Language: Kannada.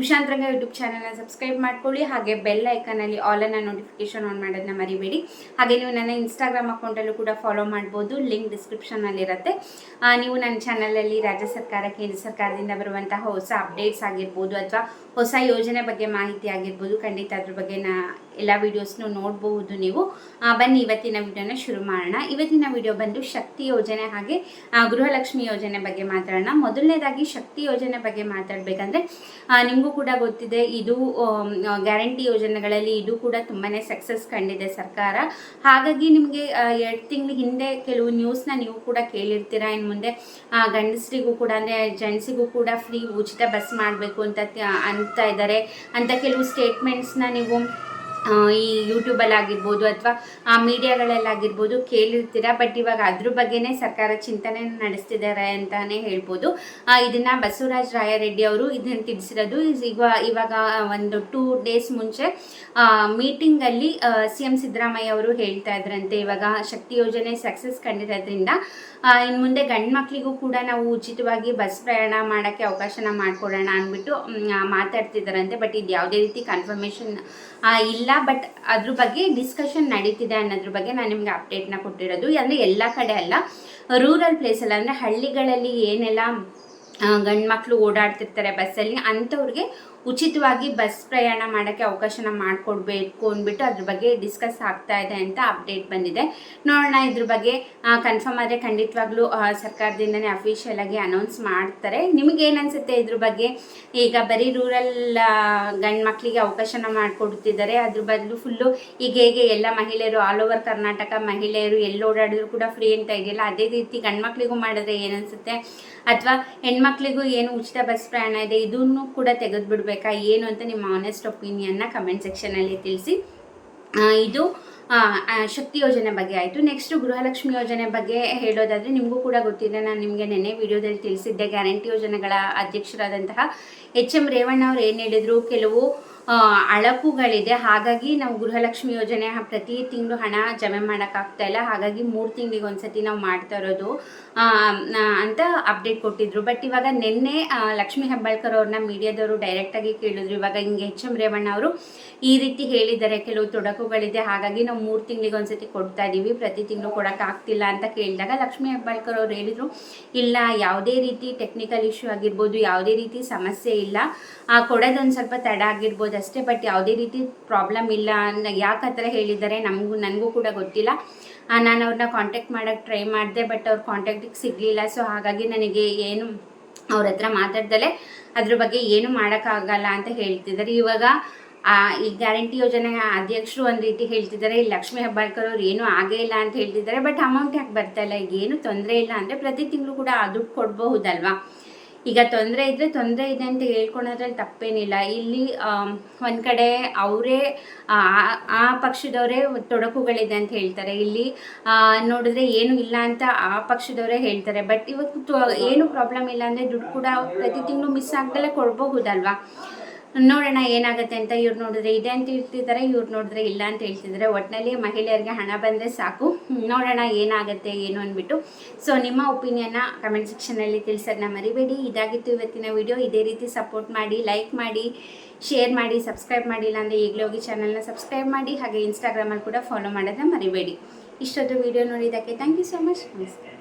ಉಷಾ ರಂಗ ಯೂಟ್ಯೂಬ್ ಚಾನಲ್ನ ಸಬ್ಸ್ಕ್ರೈಬ್ ಮಾಡ್ಕೊಳ್ಳಿ, ಹಾಗೆ ಬೆಲ್ ಐಕನಲ್ಲಿ ಆಲನ್ನು ನೋಟಿಫಿಕೇಶನ್ ಆನ್ ಮಾಡೋದನ್ನ ಮರಿಬೇಡಿ. ಹಾಗೆ ನೀವು ನನ್ನ ಇನ್ಸ್ಟಾಗ್ರಾಮ್ ಅಕೌಂಟಲ್ಲೂ ಕೂಡ ಫಾಲೋ ಮಾಡ್ಬೋದು ಲಿಂಕ್ ಡಿಸ್ಕ್ರಿಪ್ಷನಲ್ಲಿರುತ್ತೆ ನೀವು ನನ್ನ ಚಾನಲಲ್ಲಿ ರಾಜ್ಯ ಸರ್ಕಾರ, ಕೇಂದ್ರ ಸರ್ಕಾರದಿಂದ ಬರುವಂತಹ ಹೊಸ ಅಪ್ಡೇಟ್ಸ್ ಆಗಿರ್ಬೋದು ಅಥವಾ ಹೊಸ ಯೋಜನೆ ಬಗ್ಗೆ ಮಾಹಿತಿ ಆಗಿರ್ಬೋದು, ಖಂಡಿತ ಅದ್ರ ಬಗ್ಗೆ ನಾ ಎಲ್ಲ ವೀಡಿಯೋಸ್ನು ನೋಡಬಹುದು ನೀವು. ಬನ್ನಿ, ಇವತ್ತಿನ ವಿಡಿಯೋನ ಶುರು ಮಾಡೋಣ. ಇವತ್ತಿನ ವಿಡಿಯೋ ಬಂದು ಶಕ್ತಿ ಯೋಜನೆ ಹಾಗೆ ಗೃಹಲಕ್ಷ್ಮಿ ಯೋಜನೆ ಬಗ್ಗೆ ಮಾತಾಡೋಣ. ಮೊದಲನೇದಾಗಿ ಶಕ್ತಿ ಯೋಜನೆ ಬಗ್ಗೆ ಮಾತಾಡಬೇಕಂದ್ರೆ ನಿಮಗೂ ಕೂಡ ಗೊತ್ತಿದೆ, ಇದು ಗ್ಯಾರಂಟಿ ಯೋಜನೆಗಳಲ್ಲಿ ಇದು ಕೂಡ ತುಂಬಾ ಸಕ್ಸಸ್ ಕಂಡಿದೆ ಸರ್ಕಾರ. ಹಾಗಾಗಿ ನಿಮಗೆ ಎರಡು ತಿಂಗಳ ಹಿಂದೆ ಕೆಲವು ನ್ಯೂಸ್ನ ನೀವು ಕೂಡ ಕೇಳಿರ್ತೀರಾ? ಇನ್ನು ಮುಂದೆ ಗಂಡಸರಿಗೂ ಕೂಡ, ಅಂದರೆ ಜೆಂಟ್ಸಿಗೂ ಕೂಡ ಫ್ರೀ ಉಚಿತ ಬಸ್ ಮಾಡಬೇಕು ಅಂತ ಅಂತ ಇದ್ದಾರೆ ಅಂತ ಕೆಲವು ಸ್ಟೇಟ್ಮೆಂಟ್ಸ್ನ ನೀವು ಈ ಯೂಟ್ಯೂಬಲ್ಲಿ ಆಗಿರ್ಬೋದು ಅಥವಾ ಆ ಮೀಡಿಯಾಗಳಲ್ಲಾಗಿರ್ಬೋದು ಕೇಳಿರ್ತೀರ? ಬಟ್ ಇವಾಗ ಅದ್ರ ಬಗ್ಗೆನೇ ಸರ್ಕಾರ ಚಿಂತನೆ ನಡೆಸ್ತಿದ್ದಾರೆ ಅಂತಾನೆ ಹೇಳ್ಬೋದು. ಇದನ್ನು ಬಸವರಾಜ ರಾಯರೆಡ್ಡಿ ಅವರು ಇದನ್ನು ತಿಳಿಸಿರೋದು. ಈಗ, ಇವಾಗ ಒಂದು ಟೂ ಡೇಸ್ ಮುಂಚೆ ಮೀಟಿಂಗಲ್ಲಿ ಸಿ ಎಂ ಸಿದ್ದರಾಮಯ್ಯ ಅವರು ಹೇಳ್ತಾ ಇದ್ರಂತೆ. ಇವಾಗ ಶಕ್ತಿ ಯೋಜನೆ ಸಕ್ಸಸ್ ಕಂಡಿರೋದ್ರಿಂದ ಇನ್ನು ಮುಂದೆ ಗಂಡು ಮಕ್ಕಳಿಗೂ ಕೂಡ ನಾವು ಉಚಿತವಾಗಿ ಬಸ್ ಪ್ರಯಾಣ ಮಾಡೋಕ್ಕೆ ಅವಕಾಶನ ಮಾಡಿಕೊಡೋಣ ಅಂದ್ಬಿಟ್ಟು ಮಾತಾಡ್ತಿದ್ದಾರಂತೆ. ಬಟ್ ಇದು ಯಾವುದೇ ರೀತಿ ಕನ್ಫರ್ಮೇಷನ್ ಇಲ್ಲ. ಬಟ್ ಅದ್ರ ಬಗ್ಗೆ ಡಿಸ್ಕಷನ್ ನಡೀತಿದೆ ಅನ್ನೋದ್ರ ಬಗ್ಗೆ ನಾನು ನಿಮಗೆ ಅಪ್ಡೇಟ್ನ ಕೊಟ್ಟಿರೋದು. ಅಂದರೆ ಎಲ್ಲ ಕಡೆ ಅಲ್ಲ ರೂರಲ್ ಪ್ಲೇಸಲ್ಲಿ ಅಂದರೆ ಹಳ್ಳಿಗಳಲ್ಲಿ ಏನೆಲ್ಲ ಗಂಡು ಮಕ್ಕಳು ಓಡಾಡ್ತಿರ್ತಾರೆ ಬಸ್ಸಲ್ಲಿ ಅಂಥವ್ರಿಗೆ ಉಚಿತವಾಗಿ ಬಸ್ ಪ್ರಯಾಣ ಮಾಡೋಕ್ಕೆ ಅವಕಾಶನ ಮಾಡಿಕೊಡ್ಬೇಕು ಅಂದ್ಬಿಟ್ಟು ಅದ್ರ ಬಗ್ಗೆ ಡಿಸ್ಕಸ್ ಆಗ್ತಾ ಇದೆ ಅಂತ ಅಪ್ಡೇಟ್ ಬಂದಿದೆ. ನೋಡೋಣ, ಇದ್ರ ಬಗ್ಗೆ ಕನ್ಫರ್ಮ್ ಆದರೆ ಖಂಡಿತವಾಗ್ಲೂ ಸರ್ಕಾರದಿಂದನೇ ಅಫಿಷಿಯಲ್ ಆಗಿ ಅನೌನ್ಸ್ ಮಾಡ್ತಾರೆ. ನಿಮಗೇನು ಅನಿಸುತ್ತೆ ಇದ್ರ ಬಗ್ಗೆ? ಈಗ ಬರೀ ರೂರಲ್ ಗಂಡು ಮಕ್ಕಳಿಗೆ ಅವಕಾಶನ ಮಾಡಿಕೊಡ್ತಿದ್ದಾರೆ. ಅದ್ರ ಬದಲು ಫುಲ್ಲು ಈಗ ಹೇಗೆ ಎಲ್ಲ ಮಹಿಳೆಯರು ಆಲ್ ಓವರ್ ಕರ್ನಾಟಕ ಮಹಿಳೆಯರು ಎಲ್ಲಿ ಓಡಾಡಿದ್ರು ಕೂಡ ಫ್ರೀ ಅಂತ ಇದೆಯಲ್ಲ, ಅದೇ ರೀತಿ ಗಂಡು ಮಕ್ಕಳಿಗೂ ಮಾಡಿದ್ರೆ ಏನನ್ಸುತ್ತೆ ಅಥವಾ ಹೆಣ್ಮಕ್ಳಿಗೂ ಏನು ಉಚಿತ ಬಸ್ ಪ್ರಯಾಣ ಇದೆ, ಇದನ್ನು ಕೂಡ ತೆಗೆದು ಬಿಡಬೇಕಾ ಏನು ಅಂತ ನಿಮ್ಮ ಆನೆಸ್ಟ್ ಒಪಿನಿಯನ್ನ ಕಮೆಂಟ್ ಸೆಕ್ಷನಲ್ಲಿ ತಿಳಿಸಿ. ಆ, ಇದು ಆ, ಆ, ಶಕ್ತಿ ಯೋಜನೆ ಬಗ್ಗೆ ಆಯಿತು. ನೆಕ್ಸ್ಟ್ ಗೃಹಲಕ್ಷ್ಮಿ ಯೋಜನೆ ಬಗ್ಗೆ ಹೇಳೋದಾದರೆ ನಿಮಗೂ ಕೂಡ ಗೊತ್ತಿದೆ. ನಾನು ನಿಮಗೆ ನೆನ್ನೆ ವಿಡಿಯೋದಲ್ಲಿ ತಿಳಿಸಿದ್ದೆ. ಗ್ಯಾರಂಟಿ ಯೋಜನೆಗಳ ಅಧ್ಯಕ್ಷರಾದಂತಹ ಎಚ್ ಎಂ ರೇವಣ್ಣ ಅವರು ಏನು ಹೇಳಿದರು? ಕೆಲವು ಅಳಕುಗಳಿದೆ ಹಾಗಾಗಿ ನಾವು ಗೃಹಲಕ್ಷ್ಮಿ ಯೋಜನೆ ಪ್ರತಿ ತಿಂಗಳು ಹಣ ಜಮೆ ಮಾಡೋಕ್ಕಾಗ್ತಾ ಇಲ್ಲ. ಹಾಗಾಗಿ ಮೂರು ತಿಂಗಳಿಗೆ ಒಂದ್ಸತಿ ನಾವು ಮಾಡ್ತಾ ಇರೋದು ಅಂತ ಅಪ್ಡೇಟ್ ಕೊಟ್ಟಿದ್ರು. ಬಟ್ ಇವಾಗ ನಿನ್ನೆ ಲಕ್ಷ್ಮಿ ಹೆಬ್ಬಾಳ್ಕರ್ ಅವ್ರನ್ನ ಮೀಡಿಯಾದವರು ಡೈರೆಕ್ಟಾಗಿ ಕೇಳಿದ್ರು. ಇವಾಗ ಹಿಂಗೆ ಎಚ್ ಎಂ ರೇವಣ್ಣ ಅವರು ಈ ರೀತಿ ಹೇಳಿದ್ದಾರೆ. ಕೆಲವು ತೊಡಕುಗಳಿದೆ. ಹಾಗಾಗಿ ನಾವು ಮೂರು ತಿಂಗಳಿಗೆ ಒಂದ್ಸತಿ ಕೊಡ್ತಾ ಇದ್ದೀವಿ ಪ್ರತಿ ತಿಂಗಳು ಕೊಡೋಕ್ಕಾಗ್ತಿಲ್ಲ ಅಂತ ಕೇಳಿದಾಗ ಲಕ್ಷ್ಮೀ ಹೆಬ್ಬಾಳ್ಕರ್ ಅವ್ರು ಹೇಳಿದರು, ಇಲ್ಲ, ಯಾವುದೇ ರೀತಿ ಟೆಕ್ನಿಕಲ್ ಇಶ್ಯೂ ಆಗಿರ್ಬೋದು, ಯಾವುದೇ ರೀತಿ ಸಮಸ್ಯೆ ಇಲ್ಲ. ಕೊಡೋದೊಂದು ಸ್ವಲ್ಪ ತಡ ಆಗಿರ್ಬೋದು ಅಷ್ಟೇ ಬಟ್ ಯಾವುದೇ ರೀತಿ ಪ್ರಾಬ್ಲಮ್ ಇಲ್ಲ ಅನ್ನ, ಯಾಕೆ ಆ ಥರ ಹೇಳಿದ್ದಾರೆ ನಮಗೂ, ನನಗೂ ಕೂಡ ಗೊತ್ತಿಲ್ಲ. ನಾನು ಅವ್ರನ್ನ ಕಾಂಟ್ಯಾಕ್ಟ್ ಮಾಡೋಕ್ಕೆ ಟ್ರೈ ಮಾಡಿದೆ ಬಟ್ ಅವ್ರ ಕಾಂಟ್ಯಾಕ್ಟಿಗೆ ಸಿಗಲಿಲ್ಲ. ಸೊ ಹಾಗಾಗಿ ನನಗೆ ಏನು, ಅವ್ರ ಹತ್ರ ಮಾತಾಡ್ದಲೇ ಅದ್ರ ಬಗ್ಗೆ ಏನು ಮಾಡೋಕ್ಕಾಗಲ್ಲ ಅಂತ ಹೇಳ್ತಿದ್ದಾರೆ. ಇವಾಗ ಈ ಗ್ಯಾರಂಟಿ ಯೋಜನೆ ಅಧ್ಯಕ್ಷರು ಒಂದು ರೀತಿ ಹೇಳ್ತಿದ್ದಾರೆ ಲಕ್ಷ್ಮಿ ಹೆಬ್ಬಾಳ್ಕರ್ ಅವ್ರು ಏನೂ ಆಗೇ ಇಲ್ಲ ಅಂತ ಹೇಳ್ತಿದ್ದಾರೆ ಬಟ್ ಅಮೌಂಟ್ ಯಾಕೆ ಬರ್ತಾ ಇಲ್ಲ? ಈಗ ಏನು ತೊಂದರೆ ಇಲ್ಲ ಅಂದರೆ ಪ್ರತಿ ತಿಂಗಳು ಕೂಡ ಆ ದುಡ್ಡು ಕೊಡಬಹುದಲ್ವಾ? ಈಗ ತೊಂದರೆ ಇದ್ದರೆ ತೊಂದರೆ ಇದೆ ಅಂತ ಹೇಳ್ಕೊಳೋದ್ರಲ್ಲಿ ತಪ್ಪೇನಿಲ್ಲ. ಇಲ್ಲಿ ಒಂದು ಕಡೆ ಅವರೇ ಆ ಪಕ್ಷದವರೇ ತೊಡಕುಗಳಿದೆ ಅಂತ ಹೇಳ್ತಾರೆ. ಇಲ್ಲಿ ಆ, ನೋಡಿದ್ರೆ ಏನು ಇಲ್ಲ ಅಂತ ಆ ಪಕ್ಷದವರೇ ಹೇಳ್ತಾರೆ. ಬಟ್ ಇವತ್ತು ಏನು ಪ್ರಾಬ್ಲಮ್ ಇಲ್ಲ ಅಂದರೆ ದುಡ್ಡು ಕೂಡ ಪ್ರತಿ ತಿಂಗಳು ಮಿಸ್ ಆಗ್ದಲೇ ಕೊಡಬಹುದಲ್ವಾ? ನೋಡೋಣ ಏನಾಗುತ್ತೆ ಅಂತ ಇವ್ರು ನೋಡಿದ್ರೆ, ಇದೆ ಅಂತ ಹೇಳ್ತಿದ್ದಾರೆ ಇವ್ರು ನೋಡಿದ್ರೆ ಇಲ್ಲ ಅಂತ ಹೇಳ್ತಿದ್ದಾರೆ ಒಟ್ಟಿನಲ್ಲಿ ಮಹಿಳೆಯರಿಗೆ ಹಣ ಬಂದರೆ ಸಾಕು. ನೋಡೋಣ ಏನಾಗುತ್ತೆ, ಏನು ಅಂದ್ಬಿಟ್ಟು. ಸೊ ನಿಮ್ಮ ಒಪಿನಿಯನ್ನ ಕಮೆಂಟ್ ಸೆಕ್ಷನಲ್ಲಿ ತಿಳಿಸೋದನ್ನ ಮರಿಬೇಡಿ. ಇದಾಗಿತ್ತು ಇವತ್ತಿನ ವಿಡಿಯೋ ಇದೇ ರೀತಿ ಸಪೋರ್ಟ್ ಮಾಡಿ ಲೈಕ್ ಮಾಡಿ ಶೇರ್ ಮಾಡಿ ಸಬ್ಸ್ಕ್ರೈಬ್ ಮಾಡಿಲ್ಲ ಅಂದರೆ ಈಗಲೇ ಹೋಗಿ ಚಾನಲ್ನ ಸಬ್ಸ್ಕ್ರೈಬ್ ಮಾಡಿ, ಹಾಗೆ ಇನ್ಸ್ಟಾಗ್ರಾಮಲ್ಲಿ ಕೂಡ ಫಾಲೋ ಮಾಡೋದನ್ನ ಮರಿಬೇಡಿ. ಇಷ್ಟೊಂದು ವಿಡಿಯೋ ನೋಡಿದ್ದಕ್ಕೆ ಥ್ಯಾಂಕ್ ಯು ಸೊ ಮಚ್ ನಮಸ್ಕಾರ.